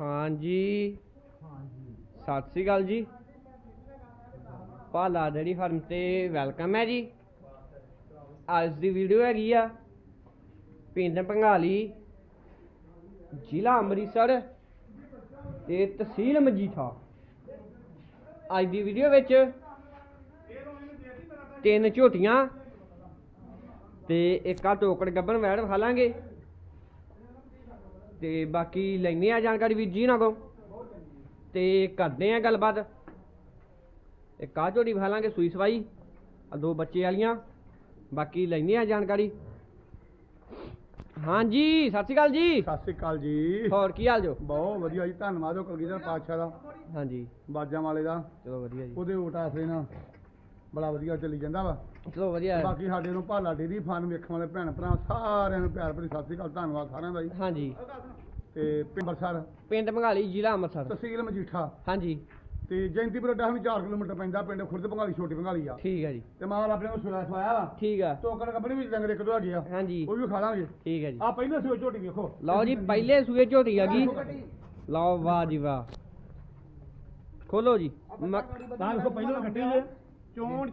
ਹਾਂਜੀ। ਸਤਿ ਸ੍ਰੀ ਅਕਾਲ ਜੀ। ਪਾਲਾ ਡੇਰੀ ਫਾਰਮ ਤੇ ਵੈਲਕਮ ਹੈ ਜੀ। ਅੱਜ ਦੀ ਵੀਡੀਓ ਹੈਗੀ ਆ ਪਿੰਡ ਪੰਗਾਲੀ ਜ਼ਿਲ੍ਹਾ ਅੰਮ੍ਰਿਤਸਰ ਤੇ ਤਹਿਸੀਲ ਮਜੀਠਾ। ਅੱਜ ਦੀ ਵੀਡੀਓ ਵਿੱਚ ਤਿੰਨ ਝੋਟੀਆਂ ਤੇ ਇੱਕ ਆ ਟੋਕੜ ਗੱਬਨ ਵੈੜ ਵਿਖਾਲਾਂਗੇ ਤੇ ਬਾਕੀ ਲੈਣੇ ਆ ਜਾਣਕਾਰੀ ਵੀਰ ਜੀ ਨਾਲ ਕੋ ਤੇ ਕਰਦੇ ਆ ਗੱਲਬਾਤ। ਆ ਝੋਟੀ ਵਿਖਾਲਾਂਗੇ ਸੂਈ ਸਵਾਈ ਆ ਦੋ ਬੱਚੇ ਵਾਲੀਆਂ ਬਾਕੀ ਲੈਣੇ ਆ ਜਾਣਕਾਰੀ। ਹਾਂਜੀ ਸਤਿ ਸ਼੍ਰੀ ਅਕਾਲ ਜੀ। ਸਤਿ ਸ੍ਰੀ ਅਕਾਲ ਜੀ। ਹੋਰ ਕੀ ਹਾਲ ਜੋ ਬਹੁਤ ਵਧੀਆ ਜੀ ਧੰਨਵਾਦ ਉਹ ਕਲਗੀਧਰ ਪਾਤਸ਼ਾਹ ਦਾ। ਹਾਂਜੀ। ਬਾਜਾਂ ਵਾਲੇ ਦਾ। ਚਲੋ ਵਧੀਆ ਜੀ। ਉਹਦੇ ਓਟ ਆਸਰੇ ਨਾਲ ਬੜਾ ਵਧੀਆ ਚੱਲੀ ਜਾਂਦਾ ਵਾ। ਚਲੋ ਵਧੀਆ ਹੈ। ਬਾਕੀ ਸਾਡੇ ਨੂੰ ਭਾਲਾ ਡੇਰੀ ਫਾਰਮ ਵੇਖਣ ਵਾਲੇ ਭੈਣ ਭਰਾ ਸਾਰਿਆਂ ਨੂੰ ਪਿਆਰ ਭਰੀ ਸਤਿ ਸ੍ਰੀ ਅਕਾਲ ਧੰਨਵਾਦ ਸਾਰਿਆਂ ਦਾ ਜੀ। ਹਾਂਜੀ। ਤੇ ਪਿੰਡ ਅੰਮ੍ਰਿਤਸਰ? ਪਿੰਡ ਮੰਗਾਲੀ ਜ਼ਿਲ੍ਹਾ ਅੰਮ੍ਰਿਤਸਰ। ਤਹਿਸੀਲ ਮਜੀਠਾ। ਹਾਂਜੀ। ਤੇ ਜੈਂਤੀਪੁਰ ਅੱਡਾ ਵੀ 4 ਕਿਲੋਮੀਟਰ ਪੈਂਦਾ ਪਿੰਡ ਖੁਰਦ ਭੰਗਾਲੀ ਛੋਟੀ ਭੰਗਾਲੀ ਆ। ਠੀਕ ਹੈ ਜੀ। ਤੇ ਮਾਲ ਆਪਣੇ ਕੋਲ ਸੁਲਾ ਸਵਾਇਆ ਵਾ। ਠੀਕ ਆ। ਟੋਕਨ ਕੰਪਨੀ ਵਿੱਚ ਡੰਗਰ ਇੱਕ ਦੋ ਹੈਗੇ ਆ। ਹਾਂਜੀ। ਉਹ ਵੀ ਖਾ ਲਾਂਗੇ। ਠੀਕ ਹੈ ਜੀ। ਆ ਪਹਿਲੇ ਸੂਏ ਝੋਟੀ ਵੇਖੋ। ਲਓ ਜੀ ਪਹਿਲੇ ਸੂਏ ਝੋਟੀ ਆ ਗਈ ਲਓ ਵਾਹ ਜੀ ਵਾਹ। ਖੋਲੋ ਜੀ। ਮ- ਤਾਂ ਵੇਖੋ ਪਹਿਲਾਂ ਕੱਟੇ ਜੇ ਚੋਣ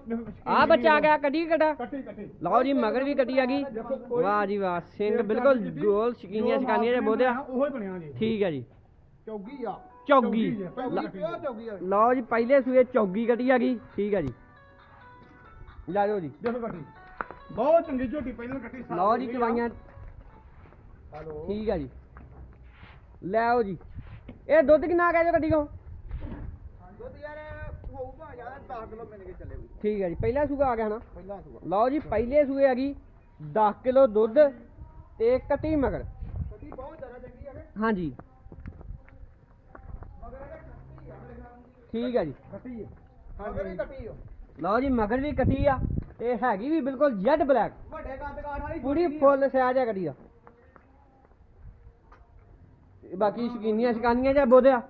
ਆ ਬੱਚਾ ਆ ਗਿਆ ਕੱਢੀ ਕਟਾ ਕੱਟੇ ਕੱਟੇ ਲਓ ਜੀ ਮਗਰ ਵੀ ਕੱਟੀ ਆ ਗਈ ਵਾਹ ਜੀ ਵਾਹ ਸਿੰਘ ਬਿਲਕੁਲ ਗੋਲ ਸ਼ਕੀਨੀਆਂ ਸ਼ਕਾਨੀਆਂ ਦੇ ਬੋਧਿਆ ਉਹੋ ਹੀ ਬਣਿਆ ਜੀ। ਠੀਕ ਹੈ ਜੀ। ਚੌਗੀ ਆ। ਚੌਗੀ। ਲਓ ਜੀ ਪਹਿਲੇ ਸੂਏ ਚੌਗੀ ਕੱਟੀ ਆ ਗਈ ਠੀਕ ਹੈ ਜੀ। ਲੈ ਜਾਓ ਜੀ। ਦੇਖੋ ਕੱਟੀ ਬਹੁਤ ਚੰਗੀ ਝੋਟੀ ਪਹਿਲਾਂ ਕੱਟੀ ਲਓ ਜੀ। ਚਵਾਈਆਂ। ਹੈਲੋ। ਠੀਕ ਹੈ ਜੀ। ਲੈ ਆਓ ਜੀ। ਇਹ ਦੁੱਧ ਕਿੰਨਾ ਆ ਗਿਆ ਜੋ ਕੱਟੀ ਕੋ ਦੁੱਧ ਯਾਰ ਹੋਊਗਾ ਯਾਰ 10 ਕਿਲੋ ਮਿਲ ਕੇ ਚੱਲੇ ਵੀ ਠੀਕ ਹੈ ਜੀ ਪਹਿਲਾ ਸੂਆ ਆ ਗਿਆ ਨਾ ਪਹਿਲਾਂ ਸੁਗਾ। ਲਓ ਜੀ ਪਹਿਲੇ ਸੂਏ ਆ ਗਈ 10 ਕਿਲੋ ਦੁੱਧ ਤੇ ਕੱਟੀ ਮਗਰ। ਕੱਟੀ ਬਹੁਤ ਜ਼ਿਆਦਾ ਚੰਗੀ ਆ ਕਿ ਹਾਂਜੀ। ਠੀਕ ਹੈ ਜੀ। ਕੱਟੀ ਮਗਰ ਵੀ ਕੱਟੀ ਓ ਲਓ ਜੀ ਮਗਰ ਵੀ ਕੱਟੀ ਆ ਤੇ ਹੈਗੀ ਵੀ ਬਿਲਕੁਲ ਜੈਡ ਬਲੈਕ। ਵੱਡੇ ਕੱਦ ਕਾਠ ਵਾਲੀ ਪੂਰੀ ਫੁੱਲ ਸਾਈਜ਼ ਆ ਕੱਟੀ ਦਾ। ਤੇ ਬਾਕੀ ਸ਼ਕੀਨੀਆਂ ਸ਼ਕਾਨੀਆਂ ਜਾਂ ਬੋਧਿਆ?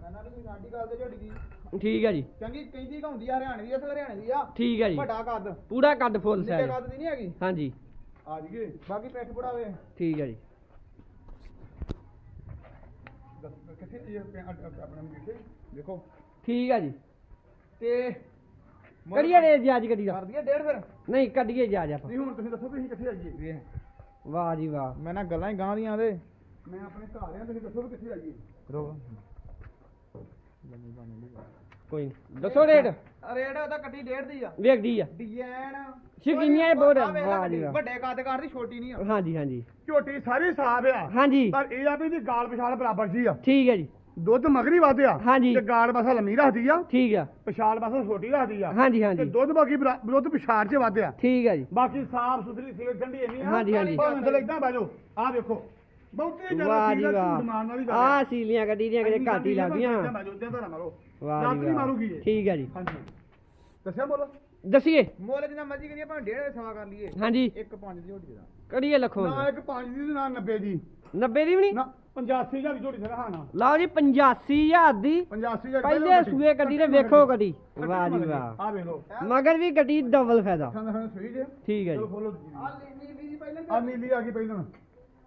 ਮੈਂ ਨਾ ਵੀ ਗੱਲ ਤੇ ਝੜ ਗਈ ਠੀਕ ਹੈ ਜੀ। ਚੰਗੀ ਕਹਿੰਦੀ ਹੁੰਦੀ ਆ ਹਰਿਆਣੇ ਦੀ ਆ ਤੇ ਹਰਿਆਣੇ ਦੀ ਆ। ਠੀਕ ਹੈ ਜੀ। ਵੱਡਾ ਕੱਦ। ਪੂਰਾ ਕੱਦ ਫੁੱਲ ਨਿੱਕੇ ਸਾਈਜ਼ ਕੱਦ ਦੀ ਨਹੀਂ ਹੈਗੀ? ਹਾਂਜੀ। ਆ ਜੀਏ ਬਾਕੀ ਪਿੱਠ ਬੜਾਵੇ ਠੀਕ ਹੈ ਜੀ। ਕਿੱਥੇ ਇਹ ਆਪਣੇ ਕਿੱਥੇ? ਦੇਖੋ। ਠੀਕ ਹੈ ਜੀ। ਤੇ ਕੜੀਏ ਰੇ ਜੀ ਅੱਜ ਗੱਡੀ ਦਾ। ਕਰਦੀ ਆ ਡੇਢ ਫਿਰ? ਨਹੀਂ ਕੱਢੀਏ ਜਾ ਜਾ ਆਪਾਂ। ਨਹੀਂ ਹੁਣ ਤੁਸੀਂ ਦੱਸੋ ਵੀ ਅਸੀਂ ਕਿੱਥੇ ਆਈਏ ਵਾਹ ਜੀ ਵਾਹ। ਮੈਂ ਨਾ ਗੱਲਾਂ ਹੀ ਗਾਂ ਦੀਆਂ ਦੇ ਮੈਂ ਆਪਣੇ ਘਰ ਆ ਤੁਸੀਂ ਦੱਸੋ ਵੀ ਕਿੱਥੇ ਆਈਏ ਰੋ। ਕੋਈ ਨਹੀਂ ਦੱਸੋ ਰੇਟ ਰੇਟ ਉਹਦਾ ਕੱਟੀ ਡੇਢ ਦੀ ਆ। ਵੇਖਦੀ ਆ। ਡਿਜ਼ਾਈਨ ਸ਼ੌਕੀਨੀਆਂ ਇਹ ਬਹੁਤ ਆ। ਵੇਖ ਕੱਟੀ, ਜੀ ਵਾਹ। ਵੱਡੇ ਕੱਦ ਕਾਠ ਦੀ ਛੋਟੀ ਨਹੀਂ ਆ। ਹਾਂਜੀ ਹਾਂਜੀ। ਝੋਟੀ ਸਾਰੀ ਸਾਫ਼ ਆ। ਹਾਂਜੀ। ਪਰ ਇਹ ਆ ਵੀ ਦੀ ਗਾਲ ਪਿਛਾਲ ਬਰਾਬਰ ਜੀ ਆ। ਠੀਕ ਹੈ ਜੀ। ਦੁੱਧ ਮਗਰੀ ਵੱਧ ਆ। ਹਾਂਜੀ। ਤੇ ਗਾਲ ਬਸਾ ਲੰਮੀ ਰੱਖਦੀ ਆ। ਠੀਕ ਆ। ਪਿਛਾਲ ਬਸਾ ਛੋਟੀ ਰੱਖਦੀ ਆ। ਹਾਂਜੀ ਤੇ ਹਾਂਜੀ ਦੁੱਧ ਬਾਕੀ ਬਰਾ- ਦੁੱਧ ਪਿਛਾੜ 'ਚ ਵੱਧ ਆ। ਠੀਕ ਹੈ ਜੀ। ਬਾਕੀ ਸਾਫ਼ ਸੁਥਰੀ ਸੀਲ ਠੰਡੀ ਇੰਨੀ ਆ। ਹਾਂਜੀ, ਹਾਂਜੀ। ਭਾਵੇਂ ਥੱਲੇ ਇਦਾਂ ਬਹਿ ਜਾਓ। ਆਹ ਦੇਖੋ ਬਹੁਤੀ ਜ਼ਿਆਦਾ ਵਾਹ ਜੀ ਵਾਹ। ਗੱਲ ਆ ਸੀਲੀਆਂ ਗੱਡੀ ਦੀਆਂ ਕਿਤੇ ਘੱਟ ਹੀ ਲੱਗਦੀਆਂ ਵਾਹ ਜੀ ਵਾਹ। ਮਾਰੂਗੀ। ਠੀਕ ਹੈ ਜੀ। ਹਾਂਜੀ ਦੱਸਿਆ ਬੋਲੋ ਦੱਸੀਏ। ਮੁੱਲ ਜਿੰਨਾ ਮਰਜ਼ੀ ਕਰੀਏ ਭਾਵੇਂ ਡੇਢ ਸਵਾ ਕਰ ਲਈਏ। ਹਾਂਜੀ। ਇੱਕ ਪੰਜ ਦੀ ਝੋਟੀ ਦਾ। ਕੜੀਏ ਲਖੋ ਨਾ ਇੱਕ 5 ਦੀ ਨਾ 90 ਦੀ। 90 ਦੀ ਵੀ ਨਹੀਂ? ਨਾ 85000 ਦੀ ਝੋਟੀ ਸਰ ਹਾਣਾ। ਲਓ ਜੀ 85000 ਦੀ। 85000 ਪਹਿਲੇ ਸੂਏ ਗੱਡੀ। ਤੇ ਵੇਖੋ ਗੱਡੀ। ਵਾਹ ਜੀ ਵਾਹ। ਆ ਵੇਖ ਲਓ। ਮਗਰ ਵੀ ਗੱਡੀ ਡਬਲ ਫਾਇਦਾ। ਠੀਕ ਹੈ ਜੀ। ਆ ਨੀਲੀ ਦੀ ਪਹਿਲਾਂ ਆ। ਨੀਲੀ ਆ ਗਈ ਪਹਿਲਾਂ।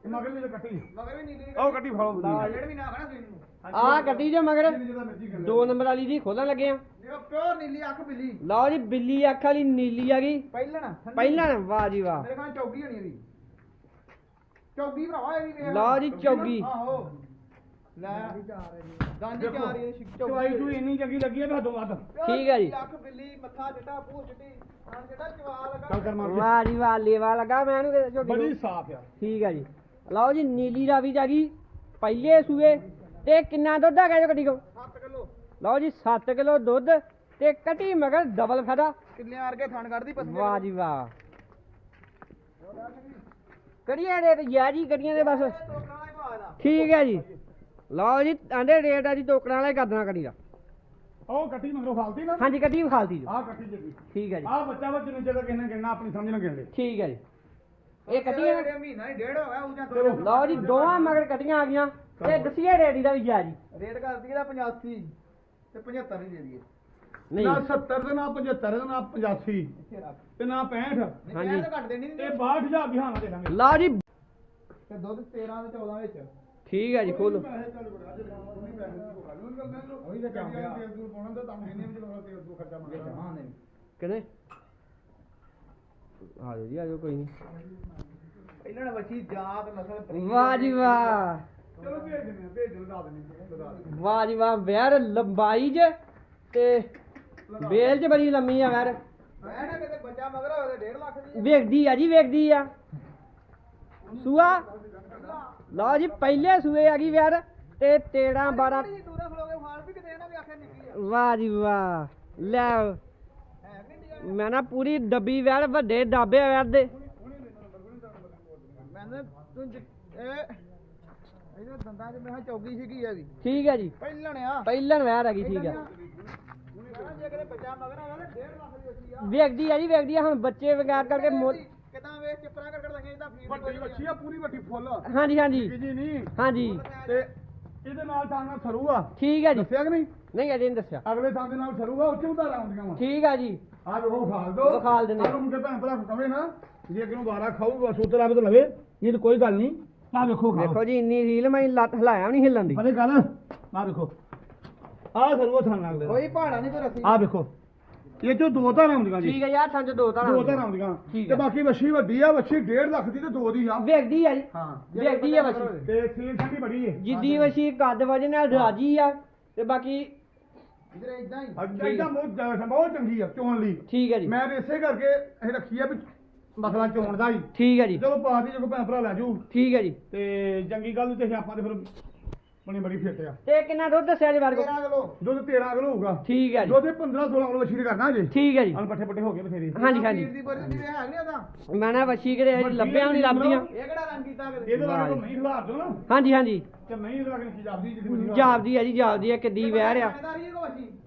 ਮਗਰ ਲਈ ਕੱਟੀ ਮਗਰ ਵੀ ਨੀਲੀ ਉਹ ਕੱਟੀ ਫੜੋ ਡੇਢ ਵੀ ਨਾ ਖੜਾ ਸੀ ਇਹਨੂੰ ਆ ਗੱਡੀ ਜੋ ਮਗਰ। ਜਿਹਦਾ ਮਰਜ਼ੀ ਕਰ ਦੋ ਨੰਬਰ ਵਾਲੀ ਦੀ ਖੋਲਣ ਲੱਗੇ ਆ। ਦੇਖੋ ਪਿਓਰ ਨੀਲੀ ਅੱਖ ਬਿੱਲੀ। ਲਓ ਜੀ ਬਿੱਲੀ ਅੱਖ ਵਾਲੀ ਨੀਲੀ ਆ ਗਈ। ਪਹਿਲਾਂ ਨਾ ਠੰਡੀ। ਪਹਿਲਾਂ ਵਾਹ ਜੀ ਵਾਹ। ਮੇਰੇ ਕੋਲ ਚੌਗੀ ਹੋਣੀ ਇਹਦੀ। ਚੌਗੀ ਭਰਾਵਾ ਇਹ ਵੀ ਲਓ ਜੀ ਚੌਗੀ ਆਹੋ। ਲੈ ਦਾਨੀ ਦੇਖੋ ਚਾਰ ਇਹ ਚਵਾਈ ਤੂੰ ਇੰਨੀ ਚੰਗੀ ਲੱਗੀ ਆ ਵੀ ਹੱਦੋਂ ਵੱਧ। ਠੀਕ ਹੈ ਜੀ। ਅੱਖ ਬਿੱਲੀ ਮੱਥਾ ਚਿੱਟਾ ਪੂਰ ਚਿੱਟੀ ਹਾਂ ਜਿਹੜਾ ਚਵਾ ਲਗਾ ਚੱਲ ਕਰ ਮਾਰ ਕੇ। ਵਾਹ ਜੀ ਵਾਹ ਲੇਵਾ ਲੱਗਾ ਮੈਂ ਇਹਨੂੰ ਕਿਤੇ ਝੋਟੀ ਬੜੀ ਨੂੰ। ਸਾਫ਼ ਆ। ਠੀਕ ਹੈ ਜੀ। ਲਓ ਜੀ ਨੀਲੀ ਰਾਵੀ ਜਾ ਗਈ ਪਹਿਲੇ ਸੂਏ ਤੇ ਕਿੰਨਾ ਦੁੱਧ ਆ ਗਿਆ ਜੋ ਗੱਡੀ ਕੋ 7 ਕਿਲੋ। ਲਓ ਜੀ 7 ਕਿਲੋ ਦੁੱਧ ਤੇ ਕਟੀ ਮਗਰ ਡਬਲ ਫਾਇਦਾ। ਕਿੱਲੇ ਆਰ ਕੇ ਥਣ ਕਰਦੀ ਪਤਲੀ ਵਾਹ ਜੀ ਵਾਹ। ਕੜੀਆਂ ਦੇ ਤੇ ਯਾ ਜੀ ਕੜੀਆਂ ਦੇ ਬਸ। ਦਾ ਠੀਕ ਹੈ ਜੀ। ਲਓ ਜੀ ਆਂਦੇ ਰੇਟ ਆ ਜੀ ਟੋਕਰਾਂ ਵਾਲਾ ਹੀ ਕਰਦਣਾ ਕੜੀ ਦਾ। ਉਹ ਕੱਟੀ ਮਗਰੋਂ ਫਾਲਤੀ ਨਾ? ਹਾਂਜੀ ਕੱਟੀ ਵਿਖਾਲਤੀ ਜੀ। ਆ ਕੱਟੀ ਜੱਗੀ ਠੀਕ ਹੈ ਜੀ। ਆ ਬੱਚਾ ਬੱਚੇ ਨੂੰ ਜਦੋਂ ਕਿੰਨਾ ਗਿਣਨਾ ਆਪਣੀ ਸਮਝ ਨਾਲ ਗਿਣ ਲੈ। ਠੀਕ ਹੈ ਜੀ। ਇਹ ਕੱਟੀਆਂ ਜਿਹੜੇ ਮਹੀਨਾ ਹੀ ਡੇਢ ਹੋ ਗਿਆ ਉਹ ਜਾਂ ਦੋ ਚਲੋ। ਲਓ ਜੀ ਦੋਵਾਂ ਮਗਰ ਕੱਟੀਆਂ ਆ ਗਈਆਂ। ਤੇ ਦਸੀਏ ਰੇਟ ਦਾ ਵੀ ਜਾ ਜੀ ਰੇਟ ਕਰਦੀ ਇਹਦਾ 85 ਤੇ 75 ਹੀ ਦੇ ਦਈਏ। ਨਹੀਂ। ਨਾ 70 ਤੇ ਨਾ 75 ਤੇ ਨਾ 85 ਇੱਥੇ ਰੱਖ। ਤੇ ਨਾ 65 ਨਹੀਂ ਹਾਂਜੀ। ਇਹ ਤਾਂ ਘੱਟ ਦੇਣੀ ਇਹ ਨਹੀਂ 62000 ਦੀ ਹਾਨਾ ਦੇ ਦਾਂਗੇ ਲਓ ਜੀ। ਤੇ ਦੁੱਧ 13 ਤੇ 14 ਵਿੱਚ। ਠੀਕ ਹੈ ਜੀ ਖੋਲੋ। ਉਹੀ ਤਾਂ ਕੰਮ ਆ। ਤੇਲ ਤੂਲ ਪਾਉਣਾ ਤਾਂ ਤਾਂ ਦੇਨੇ ਵੀ ਜਦੋਂ ਤੇਲ ਤੂੰ ਖਰਚਾ ਮੰਗਦਾ ਹਾਂ ਨਹੀਂ ਕਿਨੇ ਆ ਜਾਓ ਜੀ ਆ ਜਾਓ ਕੋਈ ਨਹੀਂ ਇਹਨਾਂ ਨੇ ਬੱਚੀ ਜਾਤ ਨਸਲ ਪ੍ਰੀਤ ਵਾਹ ਜੀ ਵਾਹ। ਚਲੋ ਭੇਜ ਦਿੰਦੇ ਆ ਭੇਜ ਲਾ ਦਿੰਦੇ ਲਗਾ ਦਿੰਦੇ ਵਾਹ ਜੀ ਵਾਹ ਵੈਰ ਲੰਬਾਈ 'ਚ ਤੇ ਬੇਲ 'ਚ ਬੜੀ ਲੰਮੀ ਆ ਵੈਰ। ਮੈਂ ਨਾ ਕਿਤੇ ਬੱਚਾ ਮਗਰ ਹੋਵੇ 1.5 ਲੱਖ ਦੀ ਵੇਖਦੀ ਆ ਜੀ ਵੇਖਦੀ ਆ। ਸੂਆ? ਲਓ ਜੀ ਪਹਿਲੇ ਸੂਏ ਆ ਗਈ ਵੈਰ ਤੇ 13 12 ਜੀ ਦੂਰੇ ਖਲੋਗੇ ਫਾਲ ਵੀ ਕਿਤੇ ਇਹਨਾਂ ਵੀ ਆਖੇ ਨਿੱਕੀ ਆ। ਵਾਹ ਜੀ ਵਾਹ। ਲੈ ਮੈਂ ਨਾ ਪੂਰੀ ਡੱਬੀ ਵੈਰ ਵੱਡੇ ਡਾਬੇ ਵੈਰ ਦੇ। ਮੈਂ ਨਾ ਤੂੰ ਜਿ- ਇਹ ਇਹਦੇ ਦੰਦਾਂ 'ਚ ਮੈਂ ਕਿਹਾ ਚੌਗੀ ਸੀਗੀ ਹੈਗੀ ਠੀਕ ਹੈ ਜੀ। ਪਹਿਲਣ ਆ। ਪਹਿਲਨ ਵੈਰ ਹੈਗੀ ਠੀਕ ਹੈ। ਮੈਂ ਜੇ ਕਿਤੇ ਬੱਚਾ ਮਗਰ ਹੋਵੇ 1.5 ਲੱਖ ਦੀ ਬੱਚੀ ਆ। ਵੇਖਦੀ ਆ ਜੀ ਵੇਖਦੀ ਆ ਹੁਣ ਬੱਚੇ ਵਗੈਰ ਕਰਕੇ ਮੁੱਲ ਕਿਦਾਂ ਵੇਖ ਚਿਪਰਾ ਕਰ ਕਰ ਲੰਗੇ ਇਹਦਾ ਫੀਡ ਵੱਡੀ ਵੱਛੀ ਆ ਪੂਰੀ ਵੱਡੀ ਫੁੱਲ। ਹਾਂਜੀ ਹਾਂਜੀ। ਜੀ ਜੀ ਨਹੀਂ। ਹਾਂਜੀ। ਤੇ ਇਹਦੇ ਨਾਲ ਥਾਂ ਨਾਲ ਸਰੂਗਾ। ਠੀਕ ਹੈ ਜੀ। ਦੱਸਿਆ ਕਿ ਨਹੀਂ? ਨਹੀਂ ਅਜੇ ਨਹੀਂ ਦੱਸਿਆ। ਅਗਲੇ ਥਾਂ ਦੇ ਨਾਲ ਸਰੂਗਾ ਉੱਚੇ ਉਤਾਰ ਆਉਂਦੀਆਂ ਵਾ। ਠੀਕ ਆ ਜੀ। ਆ ਉਹ ਖਾਲ ਦੋ। ਵਿਖਾਲ ਦਿੰਦੇ। ਆਹ ਮੁੰਡੇ ਭੈਣ ਭਰਾ ਕਵੇ ਨਾ ਜੇ ਕਿਨੂੰ ਵਾਰਾ ਖਾਊਗਾ ਸੂਤਰ ਆਵੇ ਤਾਂ ਲਵੇ। ਇਹ ਤਾਂ ਕੋਈ ਗੱਲ ਨਹੀਂ। ਆ ਵੇਖੋ ਖਾਓ ਵੇਖੋ ਜੀ ਇੰਨੀ ਰੀਲ ਮੈਂ ਲੱਤ ਹਿਲਾਇਆ ਵੀ ਨਹੀਂ ਹਿੱਲਣ ਦੀ। ਬੜੇ ਗੱਲ ਆ ਵੇਖੋ। ਆ ਸਰੂਗਾ ਥਾਂ ਨਾਲ ਕੋਈ ਪਹਾੜਾ ਨਹੀਂ ਕੋਈ ਰੱਸੀ। ਆ ਵੇਖੋ। ਇਹ ਚੋਂ ਦੋ ਧਾਰਾਂ ਹੁੰਦੀਆਂ ਜੀ। ਠੀਕ ਹੈ ਯਾਰ ਦੋ ਤਾਂ ਦੋ ਧਾਰਾਂ ਹੁੰਦੀਆਂ। ਠੀਕ ਤੇ ਆ। ਬਾਕੀ ਵੱਛੀ ਵੱਡੀ ਆ ਵੱਛੀ 1.5 ਲੱਖ ਦੀ ਤੇ ਦੋ ਦੀ ਆ। ਵੇਖਦੀ ਆ ਜੀ। ਹਾਂ। ਵੇਖਦੀ ਆ ਵਸੀ ਤੇ ਸੀਲ ਠੰਡੀ ਬੜੀ ਏ। ਜਿੱਦੀ ਵਸੀ ਕੱਦ ਵਜਨ ਨਾਲ ਰਾਜੀ ਆ। ਤੇ ਬਾਕੀ ਇਧਰ ਇਦਾਂ ਹੀ। ਅੱਜ ਇਦਾਂ ਬਹੁਤ ਬਹੁਤ ਚੰਗੀ ਆ ਚੋਣ ਲਈ। ਠੀਕ ਹੈ ਜੀ। ਮੈਂ ਇਸੇ ਕਰਕੇ ਇਹ ਰੱਖੀ ਆ ਵੀ ਮਸਲਾ ਚੋਣ ਦਾ ਹੀ। ਠੀਕ ਹੈ ਜੀ। ਚਲੋ ਪਾਤੀ ਜੇ ਕੋਈ ਭੈਣ ਭਰਾ ਲੈ ਜੂ। ਠੀਕ ਹੈ ਜੀ। ਤੇ ਚੰਗੀ ਗੱਲ ਤੇ ਆਪਾਂ ਤੇ ਫਿਰ ਬਣੀ ਬੜੀ ਫਿੱਟ ਆ। ਤੇ ਕਿੰਨਾ ਦੁੱਧ ਦੱਸਿਆ ਜੀ ਬਾਰੇ 13 ਕਿਲੋ। ਦੁੱਧ 13 ਕਿਲੋ ਹੋਊਗਾ। ਠੀਕ ਹੈ ਜੀ। ਦੁੱਧ 15 16 ਕਿਲੋ ਵਛੀ ਦੇ ਕਰਨਾ ਜੇ। ਠੀਕ ਹੈ ਜੀ। ਅਨ ਪੱਠੇ ਪੱਠੇ ਹੋ ਗਏ ਬਥੇਰੇ। ਹਾਂਜੀ ਹਾਂਜੀ। ਦੀ ਬਰਦੀ ਦੀ ਹੈ ਨਹੀਂ ਉਹਦਾ ਮੈਂ ਨਾ ਵਸੀ ਕਿਤੇ ਲੱਭਿਆ ਨਹੀਂ ਲੱਭਦੀਆਂ। ਇਹ ਕਿਹੜਾ ਰੰਗ ਕੀਤਾ ਕਿਤੇ? ਇਹਦੇ ਨਾਲ ਨਹੀਂ ਖਿਲਾਰ ਦੋ ਨਾ। ਹਾਂਜੀ ਹਾਂਜੀ। ਤੇ ਨਹੀਂ ਇਹਦੇ ਨਾਲ ਕੀ ਜਾਪਦੀ ਬਣੀ ਜਾਪਦੀ ਆ ਜੀ ਜਾਪਦੀ ਆ। ਕਿੱਦੀ ਵਹਿ ਆ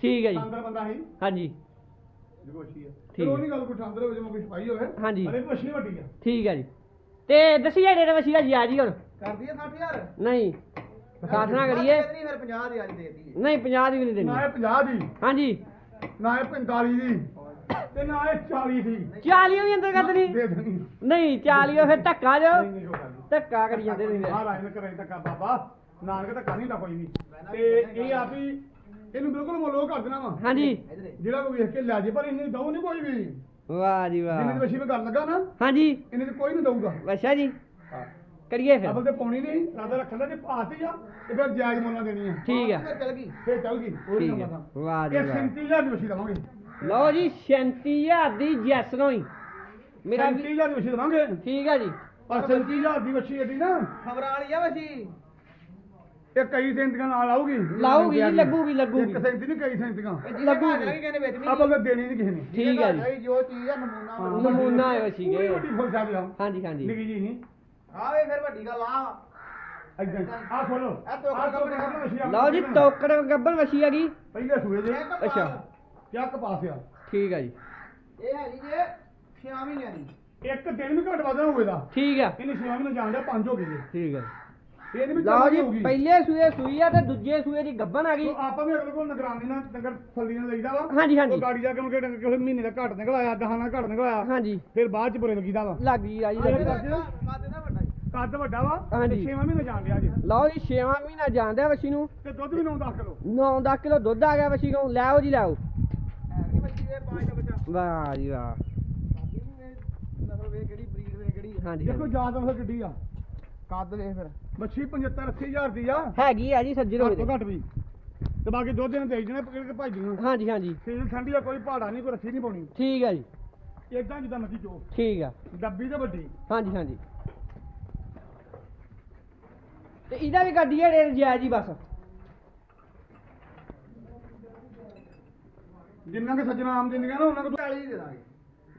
ਠੀਕ ਹੈ ਜੀ। ਅੰਦਰ ਬੰਦਾ ਸੀ ਹਾਂਜੀ। ਜੋ ਵਛੀ ਆ। ਠੀਕ ਚਲੋ ਹੈ। ਨਹੀਂ ਗੱਲ ਕੋਈ ਠੰਦਰ ਹੋ ਜੇ ਮੈਂ ਕੋਈ ਸਪਾਈ ਹੋਵੇ। ਹਾਂਜੀ। ਅਰੇ ਵਛੀ ਵੱਡੀ ਆ। ਠੀਕ ਹੈ ਜੀ। ਤੇ ਦੱਸੀ ਜਿਹੜੇ ਵਸੀ ਦਾ ਜੀ ਆ ਜੀ ਹੁਣ ਕਰਦੀ ਹੈ 60000 ਨਹੀਂ। ਸਾਥਨਾ ਕਰੀਏ। ਨਹੀਂ ਫਿਰ 50 ਦੀ ਅੱਜ ਦੇ ਦੀ ਨਹੀਂ 50 ਦੀ ਵੀ ਨਹੀਂ ਨਾ ਦੇਣੀ ਇਹ 50 ਦੀ। ਹਾਂਜੀ। ਨਾ ਇਹ 45 ਦੀ। ਤੇ ਨਾ ਇਹ 40 ਦੀ। 40 ਵੀ ਅੰਦਰ ਕਰ ਦੇਣੀ। ਦੇ ਦੇਣੀ। ਨਹੀਂ 40 ਫਿਰ ਧੱਕਾ ਜੋ। ਨਹੀਂ ਧੱਕਾ ਕਰੀ ਜਾਂਦੇ ਨੇ। ਆ ਰਾਜ ਨੇ ਕਰੇ ਧੱਕਾ ਬਾਬਾ। ਨਾਨਕ ਧੱਕਾ ਨਹੀਂ ਦਾ ਕੋਈ ਵੀ ਤੇ ਇਹ ਆ ਵੀ ਇਹਨੂੰ ਬਿਲਕੁਲ ਮੋਲੋ ਕਰ ਦੇਣਾ ਵਾ। ਹਾਂਜੀ। ਜਿਹੜਾ ਕੋਈ ਵੇਖ ਕੇ ਲੈ ਜੇ ਪਰ ਇਹਨੇ ਦਊ ਨਹੀਂ ਕੋਈ ਵੀ। ਵਾਹ ਜੀ ਜਿੰਨੇ ਦੀ ਵਾਹ ਵਸ਼ੀ ਮੈਂ ਕਰ ਲੱਗਾ ਨਾ ਹਾਂਜੀ। ਇਹਨੇ ਤੇ ਕੋਈ ਨਹੀਂ ਦਊਗਾ। ਅੱਛਾ ਜੀ। ਕਰੀਏ ਫਿਰ। ਅਬਲ ਤੇ ਪਾਉਣੀ ਨਹੀਂ ਰਾਦਾ ਰੱਖਣ ਜੇ ਪਾਤੀ ਆ ਤੇ ਫਿਰ ਜਾਇਜ਼ ਮੁੱਲਾਂ ਦੇਣੀ ਆ ਠੀਕ ਆ। ਚੱਲ ਗਈ। ਫੇਰ ਚੱਲ ਗਈ ਉਹ ਠੀਕ ਨਹੀਂ ਆ ਪਤਾ ਵਾਹ ਜੀ ਇਹ ਵਾਹ। 37000 ਦੀ ਵਸ਼ੀ ਦਵਾਂਗੇ ਲਓ ਜੀ 37000 ਦੀ ਜੈਸ ਨੋਈ ਮੇਰਾ ਵੀ 37000 ਦੀ ਵਸ਼ੀ ਦਵਾਂਗੇ ਠੀਕ ਹੈ ਜੀ। ਪਰ 37000 ਦੀ ਵਸ਼ੀ ਏਡੀ ਨਾ। ਖਬਰਾਂ ਵਾਲੀ ਆ ਬੱਚੀ ਇਹ ਕਈ ਸੈਂਟੀਆਂ ਨਾਲ ਆਊਗੀ। ਲਾਊਗੀ ਜੀ, ਲੱਗੂਗੀ, ਲੱਗੂਗੀ। ਇੱਕ ਸੈਂਟੀ ਨਹੀਂ ਕਈ ਲੱਗੂਗੀ। ਲੱਗੀ ਕਹਿੰਦੇ ਵਿੱਚ ਵੀ। ਆਪਾਂ ਤਾਂ ਦੇਣੀ ਨਹੀਂ ਕਿਸੇ ਨੇ। ਠੀਕ ਹੈ ਜੀ। ਜੋ ਚੀਜ਼ ਆ ਨਮੂਨਾ ਹਾਂ। ਨਮੂਨਾ ਹੈ ਵਸ਼ੀ ਵੱਡੀ ਫੁੱਲ ਸਾਹਿਬ ਆ। ਹਾਂਜੀ ਹਾਂਜੀ। ਨਿੱਕੀ ਜੀ ਨਹੀਂ। ਫਿਰ ਵੱਡੀ ਗੱਲ ਆ। ਆ ਖੋਲੋ। ਇਹ ਆ। ਲਓ ਜੀ ਤੋਕੜ ਗੱਬਰ ਵਸ਼ੀ ਹੈਗੀ ਪਹਿਲੇ ਸੂਏ ਕਪਾਲ। ਅੱਛਾ। ਚੱਕ ਪਾਸ ਆ। ਠੀਕ ਹੈ ਜੀ। ਇਹ ਹੈਗੀ ਜੇ 6 ਮਹੀਨਿਆਂ ਦੀ। ਇੱਕ ਦਿਨ ਵੀ ਘੱਟ ਵਧਣਾ ਹੋਵੇ ਦਾ। ਠੀਕ ਆ। ਇਹਨੇ ਛੇ ਮਹੀਨੇ ਜਾਣ ਡਿਆ ਪੰਜ ਹੋ ਗਏ ਜੇ। ਠੀਕ ਵੀ ਲਓ ਜੀ ਹੋਊਗੀ। ਪਹਿਲੇ ਸੂਏ ਸੂਈ ਆ ਤੇ ਦੂਜੇ ਸੂਏ ਦੀ ਗੱਬਨ ਆ ਗਈ। ਆਪਾਂ ਵੀ ਅਗਲੇ ਕੋਲ ਨਿਗਰਾਨੀ ਨਾਲ ਡੰਗਰ ਥੱਲੀ ਨਾਲ ਲਈਦਾ ਵਾ। ਹਾਂਜੀ, ਹਾਂਜੀ। ਉਹ ਗਾੜੀ ਜਾ ਕੇ ਉਹਨੂੰ ਕਿਹੜੇ ਕਿਸੇ ਮਹੀਨੇ ਦਾ ਘੱਟ ਨਿਕਲ ਆਇਆ ਦਹਾਂ ਨਾਲ ਘੱਟ ਨਿਕਲ ਆਇਆ। ਹਾਂਜੀ। ਫਿਰ ਬਾਅਦ ਚ ਬੁਰੇ ਲੱਗੀਦਾ ਵਾ। ਲੱਗ ਗਈ ਆ ਜੀ ਲੱਗ ਗਈ। ਕਾਦੇ ਦਾ ਵੱਡਾ। ਕੱਦ ਵੱਡਾ ਵਾ ਹਾਂਜੀ। ਤੇ ਛੇਵਾਂ ਮਹੀਨੇ ਜਾਣ ਡਿਆ ਜੇ। ਲਓ ਜੀ 6ਵਾਂ ਮਹੀਨਾ ਜਾਂਦਿਆ ਵਸ਼ੀ ਨੂੰ। ਤੇ ਦੁੱਧ ਵੀ 9-10 ਕਿਲੋ। 9-10 ਕਿਲੋ ਦੁੱਧ ਆ ਗਿਆ ਵਸ਼ੀ ਕੋਲ। ਲੈ ਆਓ ਜੀ ਲੈ ਆਓ ਹੈਗੀ ਬੱਚੀ ਦੇ ਪੰਜ ਦਾ ਬੱਚਾ। ਵਾਹ ਜੀ ਵਾਹ। ਬਾਕੀ ਵੀ ਇਹ ਨਸਲ ਵੇ ਕਿਹੜੀ ਬਰੀਡ ਵੇ ਕਿਹੜੀ ਹਾਂਜੀ ਦੇਖੋ ਹਾਂਜੀ। ਯਾਦ ਉਹ ਕਿੱਡੀ ਆ। ਕੱਦ ਵੇ ਫਿਰ। ਮੱਛੀ 75 ਹਜ਼ਾਰ ਦੀ ਆ। ਹੈਗੀ ਆ ਜੀ ਸੱਜਰ ਘੱਟ ਤੋਂ ਘੱਟ ਵੀ। ਤੇ ਬਾਕੀ ਦੁੱਧ ਨੇ ਦੇਈ ਜਣੇ ਪਕੜ ਕੇ ਭਾਜੀਆਂ ਹਾਂਜੀ ਹਾਂਜੀ। ਸੀਜ਼ਨ ਠੰਡੀ ਆ ਕੋਈ ਪਹਾੜਾ ਨਹੀਂ ਕੋਈ ਰੱਸੀ ਨਹੀਂ ਪਾਉਣੀ। ਠੀਕ ਆ ਜੀ। ਇਦਾਂ ਜਿੱਦਾਂ ਮੱਛੀ ਚੋ। ਠੀਕ ਆ। ਡੱਬੀ ਤੇ ਵੱਡੀ। ਹਾਂਜੀ ਹਾਂਜੀ। ਤੇ ਇਹਦਾ ਵੀ ਗੱਡੀ ਹੈ ਰੇਟ ਜਾਇਜ਼ ਹੀ ਬਸ। ਜਿੰਨਾ ਕਿ ਸੱਜਣਾ ਆਮ ਜ਼ਿੰਦਗੀ ਨਾ ਉਹਨਾਂ ਕੋਲ 40 ਦੇ ਦਾਂਗੇ।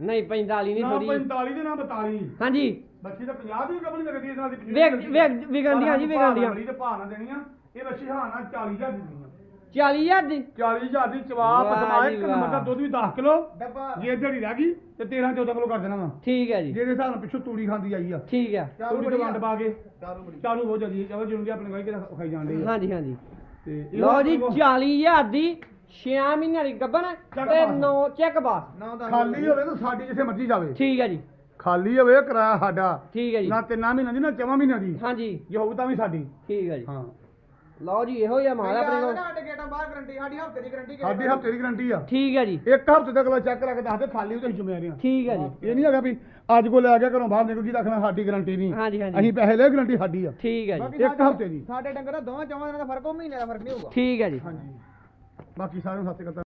ਨਹੀਂ 45 ਨਹੀਂ ਨਾ ਥੋੜੀ 45 ਦੇ ਨਾ 42 ਹਾਂਜੀ। ਬੱਚੀ ਤਾਂ 50 ਦੀ ਕਬਲੀ ਲੱਗਦੀ ਇਹਦੇ ਨਾਲ ਦੀ ਵੇਖ- ਵੇਖ- ਵਿਗੰਡੀਆਂ ਜੀ, ਵਿਗੰਡੀਆਂ। ਤੇ ਭਾਅ ਨਾ ਦੇਣੀਆਂ ਇਹ ਬੱਚੀ ਹਾਂ ਨਾਲ 40000 ਦੀ ਦੇਣੀਆਂ 40000 ਦੀ? 40000 ਦੀ ਚਵਾਪ ਵਾਹ ਸਮਾਇ ਜੀ ਵਾਹ। ਦੁੱਧ ਵੀ 10 ਕਿਲੋ ਡੱਬਾ। ਜੇ ਦਿਹਾੜੀ ਰਹਿ ਗਈ ਤੇ 13 14 ਕਿਲੋ ਕਰ ਦੇਣਾ ਵਾ। ਠੀਕ ਹੈ ਜੀ। ਜਿਹਦੇ ਹਿਸਾਬ ਨਾਲ ਪਿੱਛੋਂ ਤੂੜੀ ਖਾਂਦੀ ਆਈ ਆ। ਠੀਕ ਆ। ਚਾਰੂ ਤੂੜੀ ਤੇ ਵੰਡ ਪਾ ਕੇ ਚਾਰੂ ਬੜੀ ਚਾਲੂ ਬਹੁਤ ਜਲਦੀ ਚਲੋ ਜਿਉਂ ਦੀ ਆਪਣੇ ਕੋਈ ਕਿਹਦਾ ਖਾਈ ਜਾਂਦੇ ਆ। ਹਾਂਜੀ ਹਾਂਜੀ। ਤੇ ਇਹ ਲਓ ਜੀ ਦੇਖੋ, 40000 ਦੀ 6 ਮਹੀਨਿਆਂ ਦੀ ਗੱਬਨ ਚੱਕ ਤੇ ਬਾਸ। 9 ਚੈੱਕ ਬਾਸ। ਨੌ ਦਾ ਖਾਲੀ ਹੋਵੇ ਤਾਂ ਸਾਡੀ ਜਿੱਥੇ ਮਰਜ਼ੀ ਜਾਵੇ। ਠੀਕ ਹੈ ਜੀ। ਖਾਲੀ ਹੋਵੇ ਕਿਰਾਇਆ ਸਾਡਾ। ਠੀਕ ਹੈ ਜੀ। ਨਾ ਤਿੰਨਾਂ ਮਹੀਨਿਆਂ ਦੀ ਨਾ ਚਵਾਂ ਮਹੀਨਿਆਂ ਦੀ। ਹਾਂਜੀ। ਜੇ ਹੋਊ ਤਾਂ ਵੀ ਸਾਡੀ। ਠੀਕ ਹੈ ਜੀ। ਹਾਂ। ਲਓ ਜੀ ਇਹੋ ਹੀ ਆ ਮਾਲ ਆਪਣੇ ਕੋਲ। ਸਾਡੇ ਗੇਟਾਂ ਬਾਹਰ ਗਰੰਟੀ ਸਾਡੀ ਹਫ਼ਤੇ ਦੀ ਗਰੰਟੀ ਸਾਡੀ ਹਫ਼ਤੇ ਦੀ ਗਰੰਟੀ ਆ। ਠੀਕ ਹੈ ਜੀ। ਇੱਕ ਹਫ਼ਤੇ ਤੱਕ ਲਾ ਚੈੱਕ ਕਰਾ ਕੇ ਦੱਸਦੇ ਖਾਲੀ ਉਹ ਤੇ ਜ਼ਿੰਮੇਵਾਰੀ ਆ ਠੀਕ ਹੈ ਜੀ। ਇਹ ਨਹੀਂ ਹੈਗਾ ਵੀ ਅੱਜ ਕੋ ਲੈ ਕੇ ਘਰੋਂ ਬਾਹਰ ਨਿਕਲ ਗਈ ਰੱਖਣਾ ਸਾਡੀ ਗਰੰਟੀ ਨਹੀਂ। ਹਾਂਜੀ ਹਾਂਜੀ। ਅਸੀਂ ਪੈਸੇ ਲੈ ਗਰੰਟੀ ਸਾਡੀ ਆ। ਠੀਕ ਹੈ ਜੀ। ਇੱਕ ਸਾਡੇ- ਹਫ਼ਤੇ ਦੀ। ਸਾਡੇ ਡੰਗਰ ਦਾ ਦੋਵਾਂ ਚਵਾਂ ਦਿਨਾਂ ਦਾ ਫ਼ਰਕ ਉਹ ਮਹੀਨੇ ਦਾ ਫ਼ਰਕ ਨਹੀਂ ਹੋਊਗਾ। हाँ ਠੀਕ ਹੈ ਜੀ। ਹਾਂਜੀ। ਬਾਕੀ ਸਾਰਿਆਂ ਨੂੰ ਸਤਿ ਸ਼੍ਰੀ ਅਕਾਲ।